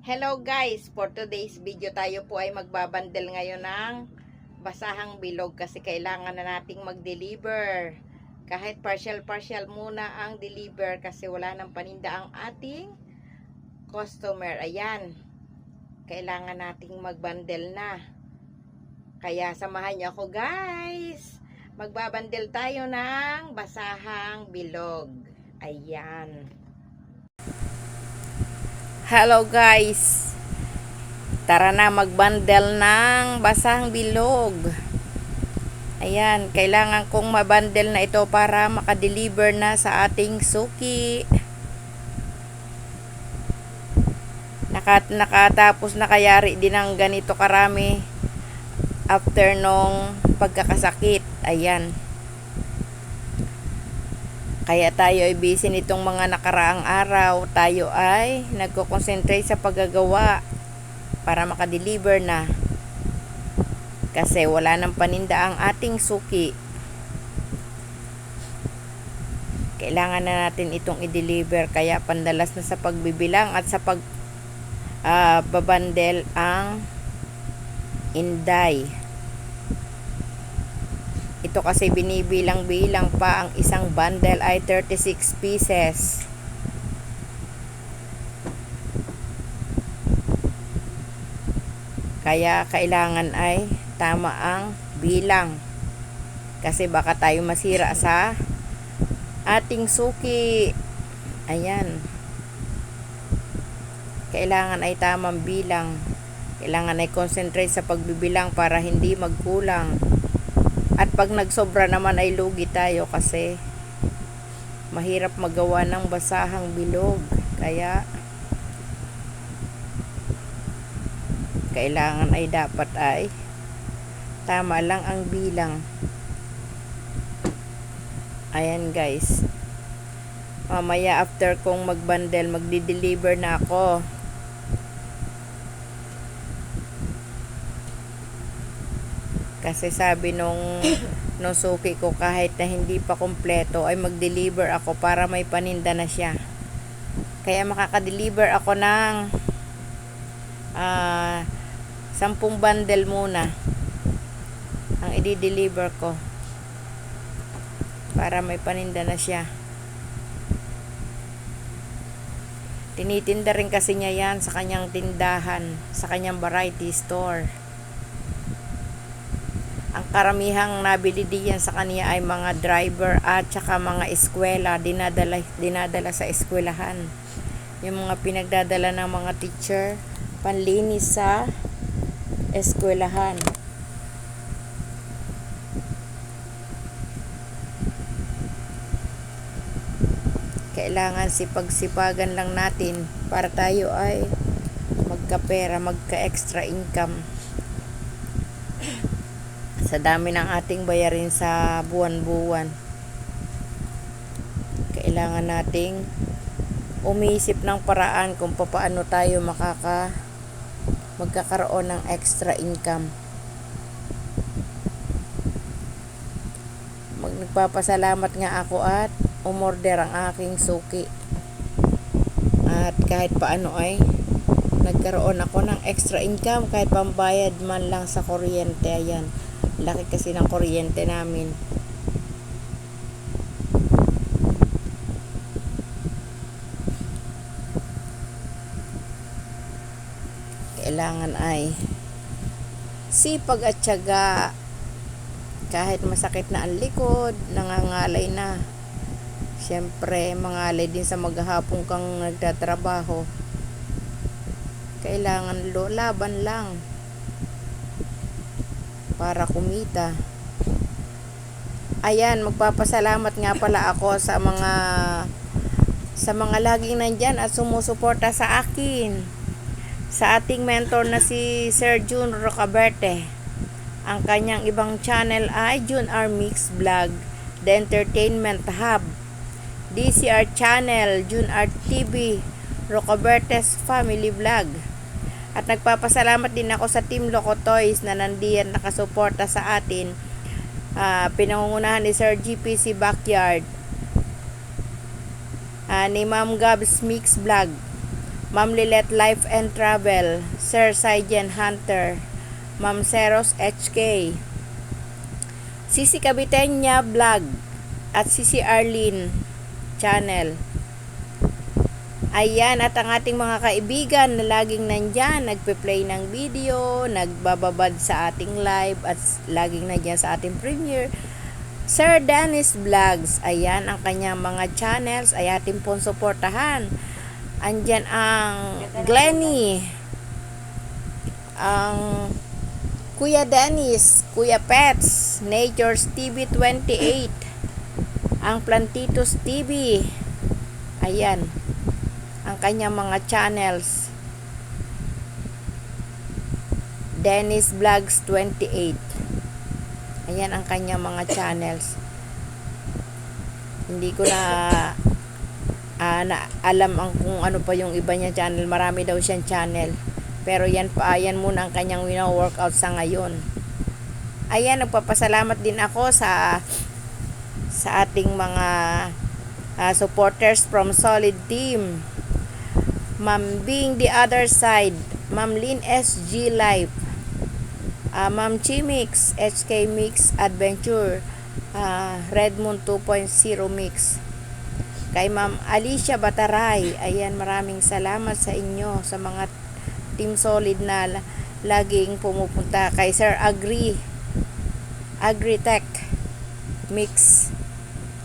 Hello guys! For today's video tayo po ay magbabandel ngayon ng basahang bilog kasi kailangan na nating mag-deliver. Kahit partial-partial muna ang deliver kasi wala nang paninda ang ating customer. Ayan. Kailangan nating magbandel na. Kaya samahan niyo ako guys! Magbabandel tayo ng basahang bilog. Ayan. Hello guys! Tara na magbundle ng basahang bilog. Ayan, kailangan kong mabundle na ito para makadeliver na sa ating suki. Nakat nakatapos na kayari din ng ganito karami after nung pagkakasakit. Ayan. Kaya tayo ay busy nitong mga nakaraang araw. Tayo ay nagko-concentrate sa paggagawa para makadeliver na. Kasi wala nang paninda ang ating suki. Kailangan na natin itong i-deliver kaya pandalas na sa pagbibilang at sa pag ah, babandel ang inday. Ito kasi binibilang-bilang pa ang isang bundle ay 36 pieces. Kaya kailangan ay tama ang bilang. Kasi baka tayo masira sa ating suki. Ayan. Kailangan ay tamang bilang. Kailangan ay concentrate sa pagbibilang para hindi magkulang. At pag nagsobra naman ay lugi tayo kasi mahirap magawa ng basahang bilog. Kaya kailangan ay dapat ay tama lang ang bilang. Ayan guys. Mamaya after kong magbundle, magdi-deliver na ako. Kasi sabi nung nung suki ko kahit na hindi pa kompleto ay mag-deliver ako para may paninda na siya. Kaya makaka-deliver ako ng ah 10 bundle muna ang i-deliver ko para may paninda na siya. Tinitinda rin kasi niya yan sa kanyang tindahan, sa kanyang variety store karamihang nabili diyan sa kanya ay mga driver at saka mga eskwela. Dinadala dinadala sa eskwelahan. Yung mga pinagdadala ng mga teacher panlinis sa eskwelahan. Kailangan sipag-sipagan lang natin para tayo ay magkapera, magka-extra income sa dami ng ating bayarin sa buwan-buwan. Kailangan nating umiisip ng paraan kung paano tayo makaka magkakaroon ng extra income. Mag nagpapasalamat nga ako at umorder ang aking suki. At kahit paano ay nagkaroon ako ng extra income kahit pambayad man lang sa kuryente ayan laki kasi ng kuryente namin. Kailangan ay sipag at tiyaga kahit masakit na ang likod nangangalay na. Syempre mangalay din sa maghapon kang nagtatrabaho. Kailangan lo laban lang para kumita. Ayan, magpapasalamat nga pala ako sa mga sa mga laging nandyan at sumusuporta sa akin. Sa ating mentor na si Sir Jun Rocaberte. Ang kanyang ibang channel ay Jun R Mix Vlog, The Entertainment Hub, DCR Channel, Jun R TV, Rocabertes Family Vlog. At nagpapasalamat din ako sa Team Loco Toys na nandiyan nakasuporta sa atin. Uh, pinangungunahan ni Sir GPC Backyard. Uh, ni Ma'am Gabs Mix Vlog. Ma'am Lilet Life and Travel, Sir Saijen Hunter, Ma'am Seros HK, Sisi Kabitenya Vlog, at Sisi Arlene Channel. Ayan, at ang ating mga kaibigan na laging nandyan, nagpe-play ng video, nagbababad sa ating live, at laging nandyan sa ating premiere. Sir Dennis Vlogs, ayan ang kanyang mga channels, ay ating pong suportahan. Andyan ang Glenny, ang Kuya Dennis, Kuya Pets, Nature's TV 28, ang Plantitos TV, ayan, ang kanyang mga channels. Dennis Vlogs 28. Ayan ang kanyang mga channels. Hindi ko na, ah, na alam ang kung ano pa yung iba niya channel. Marami daw siyang channel. Pero yan pa, yan muna ang kanyang wino-workout sa ngayon. Ayan, nagpapasalamat din ako sa sa ating mga ah, supporters from Solid Team. Ma'am Bing the other side, Ma'am Lin SG Life, ah, Ma'am Chimix, HK Mix Adventure, ah, Redmond 2.0 Mix. Kay Ma'am Alicia Bataray, ayan maraming salamat sa inyo sa mga Team Solid na la- laging pumupunta. Kay Sir Agri, Agritech Mix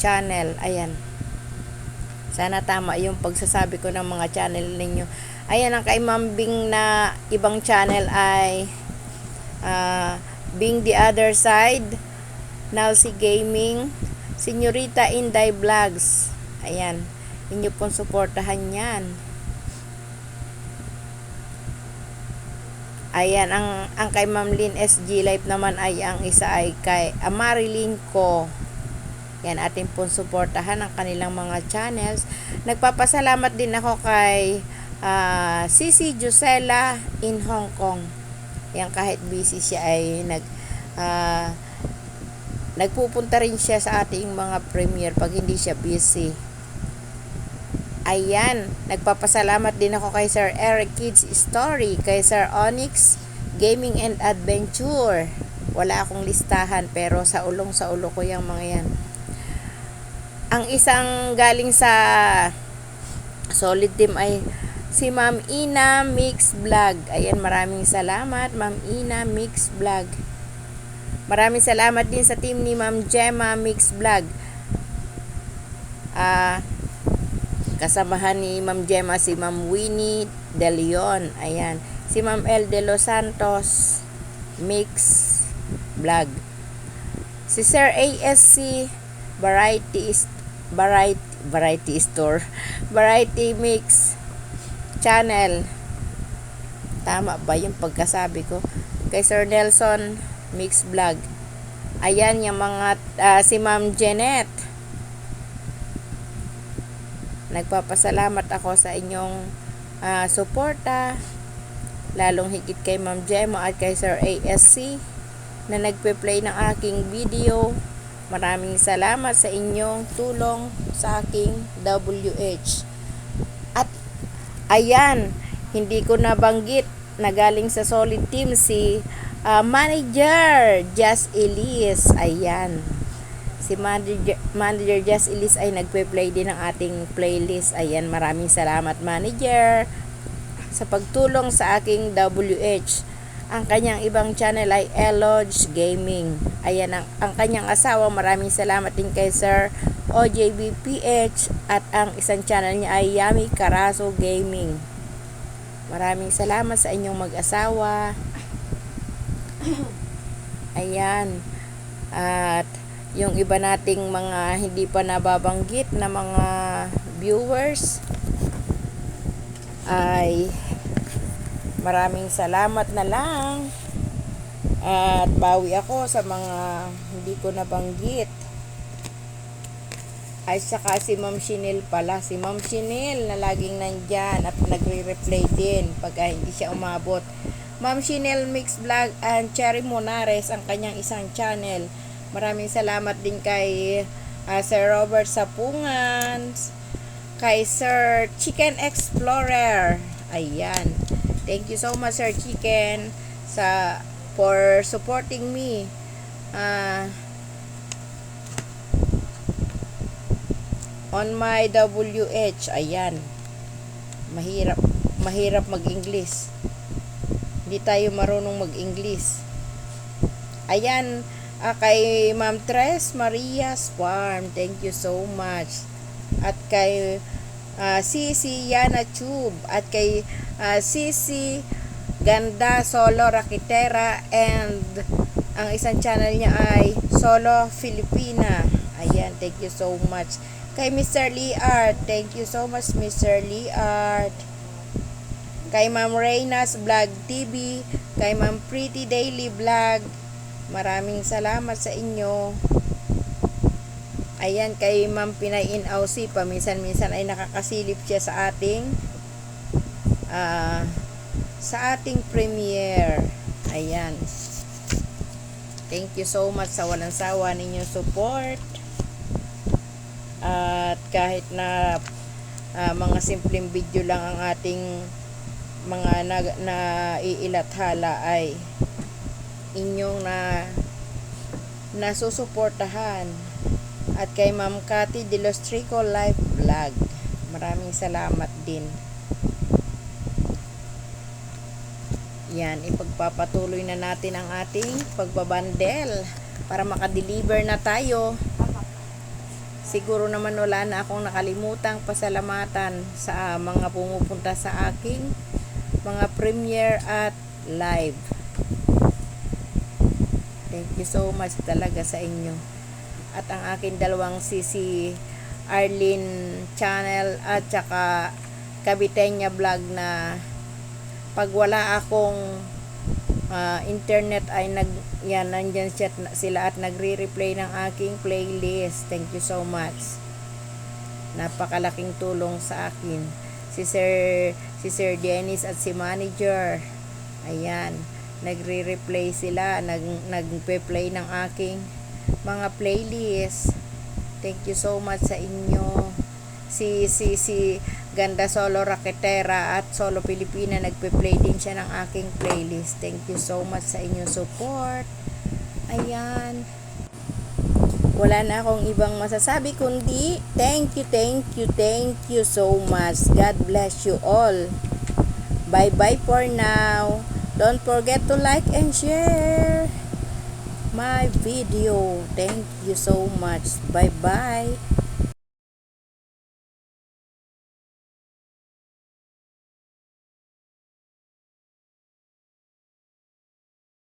Channel, ayan. Sana tama yung pagsasabi ko ng mga channel ninyo. Ayan ang kay Ma'am Bing na ibang channel ay ah, Bing the Other Side, Nalsi Gaming, Senyorita Inday Vlogs. Ayan, inyo pong suportahan yan. Ayan, ang, ang kay Ma'am Lynn SG Live naman ay ang isa ay kay Amarilyn Ko. Yan, ating pong suportahan ang kanilang mga channels. Nagpapasalamat din ako kay ah, Sisi Josela in Hong Kong. Yan, kahit busy siya ay nag ah, nagpupunta rin siya sa ating mga premiere pag hindi siya busy. Ayan, nagpapasalamat din ako kay Sir Eric Kids Story, kay Sir Onyx Gaming and Adventure. Wala akong listahan pero sa ulong sa ulo ko yung mga yan. Ang isang galing sa Solid Team ay si Ma'am Ina Mix Vlog. Ayan, maraming salamat Ma'am Ina Mix Vlog. Maraming salamat din sa team ni Ma'am Gemma Mix Vlog. Ah, kasamahan ni Ma'am Gemma si Ma'am Winnie De Leon. Ayan. Si Ma'am El De Los Santos Mix Vlog. Si Sir ASC Variety is Variety Variety Store. Variety Mix Channel. Tama ba yung pagkasabi ko? Kay Sir Nelson Mix Vlog. Ayan yung mga ah, si Ma'am Janet Nagpapasalamat ako sa inyong ah, suporta lalong higit kay Ma'am Gemma at kay Sir ASC na nagpe-play ng aking video Maraming salamat sa inyong tulong sa aking WH. At ayan, hindi ko nabanggit na galing sa Solid Team si ah, Manager Just Elise. Ayan. Si Manager, Manager Just Elise ay nagpe-play din ng ating playlist. Ayan, maraming salamat Manager sa pagtulong sa aking WH. Ang kanyang ibang channel ay Elodge Gaming. Ayan ang, ang kanyang asawa. Maraming salamat din kay Sir OJBPH at ang isang channel niya ay Yami Carazo Gaming. Maraming salamat sa inyong mag-asawa. Ayan. At yung iba nating mga hindi pa nababanggit na mga viewers ay maraming salamat na lang. At bawi ako sa mga hindi ko nabanggit. Ay saka si Ma'am Chinel pala. Si Ma'am Chinel na laging nandyan at nagre-replay din pagka hindi siya umabot. Ma'am Chinel Mix Vlog and Cherry Monares ang kanyang isang channel. Maraming salamat din kay ah, Sir Robert Sapungan kay Sir Chicken Explorer. Ayan. Thank you so much, Sir Chicken, sa for supporting me. Ah, on my WH. Ayan. Mahirap mahirap mag-English. Hindi tayo marunong mag-English. Ayan, ah, kay Ma'am Tres Maria's Farm. Thank you so much. At kay ah, Sisi Yana Tube at kay ah, Sisi Ganda Solo Rakitera and ang isang channel niya ay Solo Filipina. Ayan, thank you so much. Kay Mr. Lee Art, thank you so much Mr. Lee Art. Kay Ma'am Reyna's Vlog TV, kay Ma'am Pretty Daily Vlog. Maraming salamat sa inyo. Ayan, kay Ma'am Pinay Inausi, paminsan-minsan ay nakakasilip siya sa ating ah sa ating premiere. Ayan. Thank you so much sa walang sawa ninyong support. At kahit na ah, mga simpleng video lang ang ating mga na, na iilathala ay inyong na nasusuportahan at kay Ma'am Cathy De Los Trico Live Vlog. Maraming salamat din. Yan, ipagpapatuloy na natin ang ating pagbabandel para makadeliver na tayo. Siguro naman wala na akong nakalimutang pasalamatan sa mga pumupunta sa aking mga premiere at live. Thank you so much talaga sa inyo. At ang aking dalawang sisi Arlene channel at saka Kabitenya vlog na pag wala akong ah, internet ay nag yan nandyan siya, sila at nagre-replay ng aking playlist. Thank you so much. Napakalaking tulong sa akin. Si Sir si Sir Dennis at si manager. Ayan, nagre-replay sila, nag nagpe-play ng aking mga playlist. Thank you so much sa inyo. Si si si Ganda Solo Raketera at Solo Pilipina nagpe-play din siya ng aking playlist. Thank you so much sa inyong support. Ayan. Wala na akong ibang masasabi kundi thank you, thank you, thank you so much. God bless you all. Bye-bye for now. Don't forget to like and share my video. Thank you so much. Bye-bye.